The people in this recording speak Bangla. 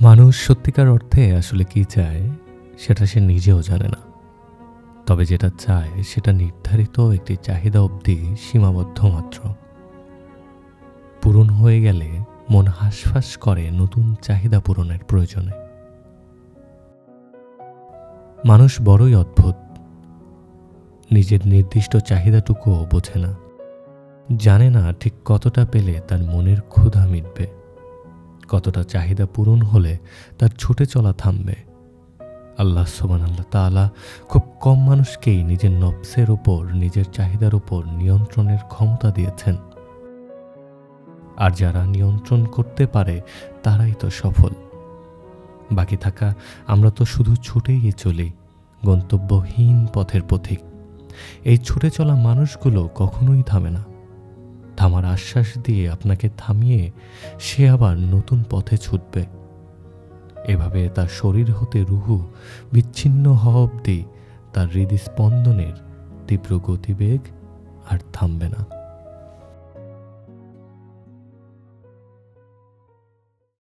মানুষ সত্যিকার অর্থে আসলে কি চায়, সেটা সে নিজেও জানে না। তবে যেটা চায়, সেটা নির্ধারিত একটি চাহিদা অবধি সীমাবদ্ধ মাত্র। পূরণ হয়ে গেলে মন হাঁসফাঁস করে নতুন চাহিদা পূরণের প্রয়োজনে। মানুষ বড়ই অদ্ভুত। নিজের নির্দিষ্ট চাহিদাটুকুও বোঝে না। জানে না ঠিক কতটা পেলে তার মনের ক্ষুধা মিটবে। কতটা চাহিদা পূরণ হলে তার ছুটে চলা থামবে। আল্লাহ সোবান আল্লাহ তালা খুব কম মানুষকেই নিজের নবসের ওপর, নিজের চাহিদার ওপর নিয়ন্ত্রণের ক্ষমতা দিয়েছেন। আর যারা নিয়ন্ত্রণ করতে পারে, তারাই তো সফল। বাকি থাকা, আমরা তো শুধু ছুটেই চলি, গন্তব্যহীন পথের পথিক। এই ছুটে চলা মানুষগুলো কখনোই থামে না। থামার আশ্বাস দিয়ে আপনাকে থামিয়ে সে আবার নতুন পথে ছুটবে। এভাবে তার শরীর হতে রুহু বিচ্ছিন্ন হওয়া অবধি তার হৃদস্পন্দনের তীব্র গতিবেগ আর থামবে না।